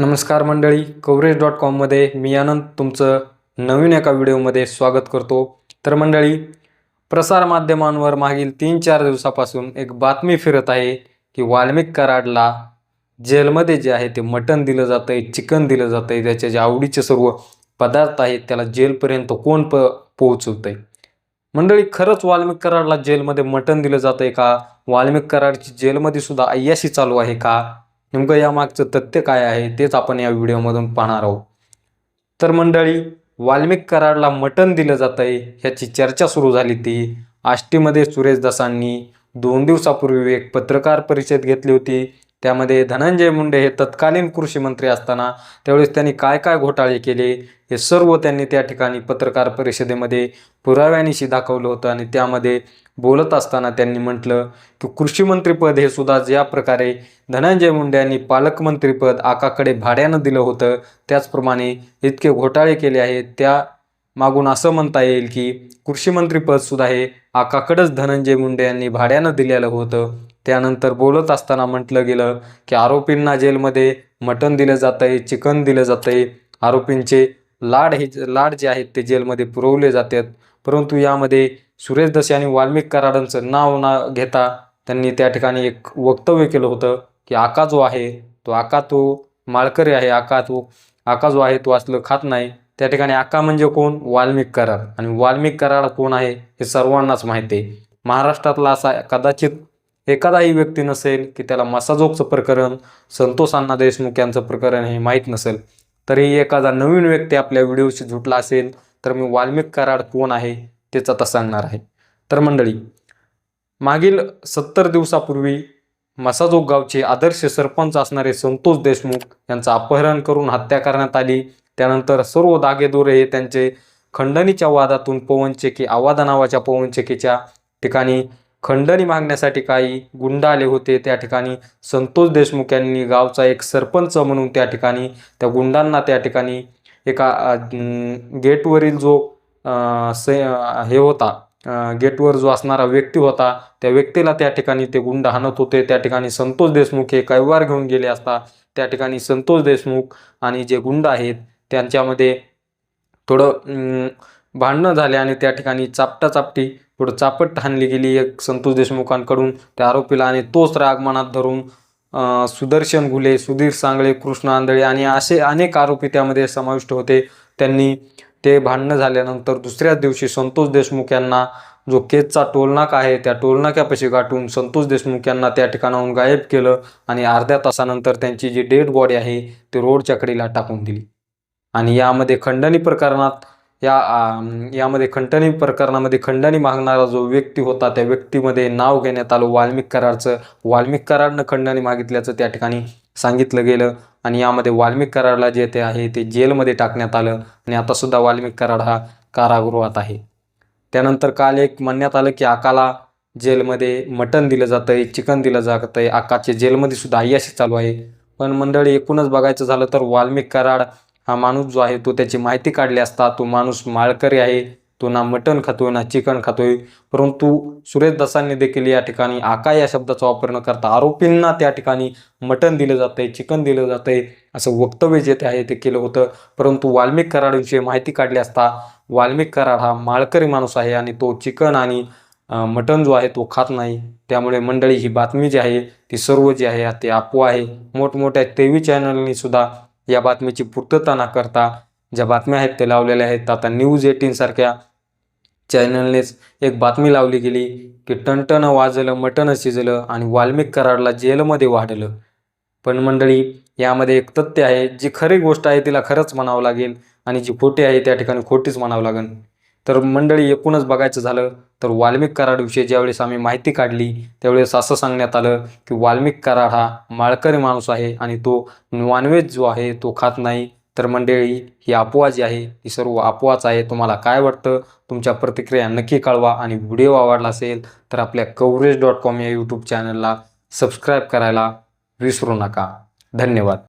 नमस्कार मंडळी coverage dot कॉममध्ये मी आनंद तुमचं नवीन एका व्हिडिओमध्ये स्वागत करतो. तर मंडळी प्रसारमाध्यमांवर मागील तीन चार दिवसापासून एक बातमी फिरत आहे की वाल्मिक कराडला जेलमध्ये जे आहे ते मटण दिलं जातं आहे चिकन दिलं जातं आहे त्याचे जे आवडीचे सर्व पदार्थ आहेत त्याला जेलपर्यंत कोण प पोहोचवत आहे मंडळी खरंच वाल्मिक कराडला जेलमध्ये मटण दिलं जातं आहे का? वाल्मिक कराडची जेलमध्ये सुद्धा अय्याशी चालू आहे का? नेमकं यामागचं तथ्य काय आहे तेच आपण या व्हिडिओमधून पाहणार आहोत. तर मंडळी वाल्मिक कराडला मटण दिलं जात आहे ह्याची चर्चा सुरू झाली ती. आष्टीमध्ये सुरेश दासांनी दोन दिवसापूर्वी एक पत्रकार परिषद घेतली होती. त्यामध्ये धनंजय मुंडे हे तत्कालीन कृषी मंत्री असताना त्यावेळेस त्यांनी काय काय घोटाळे केले हे सर्व त्यांनी त्या ठिकाणी पत्रकार परिषदेमध्ये पुराव्यानिशी दाखवलं होतं आणि त्यामध्ये बोलत असताना त्यांनी म्हटलं की कृषीमंत्रीपद हे सुद्धा ज्या प्रकारे धनंजय मुंडे यांनी पालकमंत्रीपद आकाकडे भाड्यानं दिलं होतं त्याचप्रमाणे इतके घोटाळे केले आहेत त्या मागून असं म्हणता येईल की कृषीमंत्रीपदसुद्धा हे आकाकडंच धनंजय मुंडे यांनी भाड्यानं दिलेलं होतं. त्यानंतर बोलत असताना म्हटलं गेलं की आरोपींना जेलमध्ये मटण दिलं जातं आहे चिकन दिलं जातं आहे आरोपींचे लाड हे लाड जे आहेत ते जेलमध्ये पुरवले जातात. परंतु यामध्ये सुरेश दस आणि वाल्मिक कराडांचं नाव ना घेता त्यांनी त्या ठिकाणी एक वक्तव्य केलं होतं की आका जो आहे तो आका तो माळकरी आहे आका तो आका जो आहे तो असलं खात नाही. त्या ठिकाणी आका म्हणजे कोण? वाल्मिक कराड. आणि वाल्मिक कराड कोण आहे हे सर्वांनाच माहिती आहे. महाराष्ट्रातला असा कदाचित एखादाही व्यक्ती नसेल की त्याला मसाजोगचं प्रकरण संतोष अण्णा देशमुख यांचं प्रकरण हे माहीत नसेल तरी एखादा नवीन व्यक्ती आपल्या व्हिडिओशी जुटला असेल तर मी वाल्मिक कराड कोण आहे तेच आता सांगणार आहे. तर मंडळी मागील सत्तर दिवसापूर्वी मसाजोग गावचे आदर्श सरपंच असणारे संतोष देशमुख यांचं अपहरण करून हत्या करण्यात आली. त्यानंतर सर्व दागेदोरे हे त्यांचे खंडणीच्या वादातून पवनचेकी आवादा नावाच्या पवनचेकीच्या ठिकाणी खंडणी मागण्यासाठी काही गुंड आले होते. त्या ठिकाणी संतोष देशमुख यांनी गावचा एक सरपंच म्हणून त्या ठिकाणी त्या गुंडांना त्या ठिकाणी एका गेटवरील जो से हे होता गेटवर जो असणारा व्यक्ती होता त्या व्यक्तीला त्या ठिकाणी ते गुंड हाणत होते. त्या ठिकाणी संतोष देशमुख हे कैवार घेऊन गेले असता त्या ठिकाणी संतोष देशमुख आणि जे गुंड आहेत त्यांच्यामध्ये थोडं भांडणं झाले आणि त्या ठिकाणी चापटा चापटी थोडं चापट ठाणली गेली. एक संतोष देशमुखांकडून त्या आरोपीला आणि तोच राग मनात धरून सुदर्शन घुले सुधीर सांगळे कृष्ण आंधळे आणि असे अनेक आरोपी त्यामध्ये समाविष्ट होते. त्यांनी ते भांडणं झाल्यानंतर दुसऱ्याच दिवशी संतोष देशमुख यांना जो केसचा टोलनाका आहे त्या टोलनाक्यापाशी गाठून संतोष देशमुख यांना त्या ठिकाणाहून गायब केलं आणि अर्ध्या तासानंतर त्यांची जी डेड बॉडी आहे ती रोडच्या कडेला टाकून दिली. आणि यामध्ये खंडणी प्रकरणात या यामध्ये खंडणी प्रकरणामध्ये खंडणी मागणारा जो व्यक्ती होता त्या व्यक्तीमध्ये नाव घेण्यात आलं. वाल्मिक कराडचं वाल्मिक कराडनं खंडणी मागितल्याचं त्या ठिकाणी सांगितलं गेलं. आणि यामध्ये वाल्मिक कराडला जे ते आहे ते जेलमध्ये टाकण्यात आलं. आणि आता सुद्धा वाल्मिक कराड हा कारागृहात आहे. त्यानंतर काल एक म्हणण्यात आलं की आकाला जेलमध्ये मटण दिलं जातं आहे चिकन दिलं जातं. आहे आकाचे जेलमध्ये सुद्धा अय्याशी चालू आहे. पण मंडळी एकूणच बघायचं झालं तर वाल्मिक कराड हा माणूस जो आहे तो त्याची माहिती काढली असता तो माणूस माळकरी आहे तो ना मटण खातोय ना चिकन खातोय. परंतु सुरेश दसांनी देखील या ठिकाणी आका या शब्दाचा वापर न करता आरोपींना त्या ठिकाणी मटण दिलं जातंय चिकन दिलं जातंय असं वक्तव्य जे ते आहे ते केलं होतं. परंतु वाल्मिक कराडविषयी माहिती काढली असता वाल्मिक कराड हा माळकरी माणूस आहे आणि तो चिकन आणि मटण जो आहे तो खात नाही. त्यामुळे मंडळी ही बातमी जी आहे ती सर्व जी आहे ते अफवा आहे. मोठमोठ्या टी चॅनलनी सुद्धा या बातमीची पूर्तता न करता ज्या बातम्या आहेत त्या लावलेल्या आहेत. आता न्यूज एटीन सारख्या चॅनलनेच एक बातमी लावली गेली की टणटण वाजलं मटण शिजलं आणि वाल्मिक कराडला जेलमध्ये वाढलं. पण मंडळी यामध्ये एक तथ्य आहे जी खरी गोष्ट आहे तिला खरंच म्हणावं लागेल आणि जी खोटी आहे त्या ठिकाणी खोटीच म्हणावं लागेल. तर मंडळी एकूणच बघायचं झालं तर वाल्मिक कराडविषयी ज्यावेळेस आम्ही माहिती काढली त्यावेळेस असं सांगण्यात आलं की वाल्मिक कराड हा माळकरी माणूस आहे आणि तो नॉनव्हेज जो आहे तो खात नाही. तर मंडळी ही अफवा जी आहे ही सर्व अफवाच आहे. तुम्हाला काय वाटतं? तुमच्या प्रतिक्रिया नक्की कळवा आणि व्हिडिओ आवडला असेल तर आपल्या कवरेज डॉट कॉम या यूट्यूब चॅनलला सबस्क्राईब करायला विसरू नका. धन्यवाद.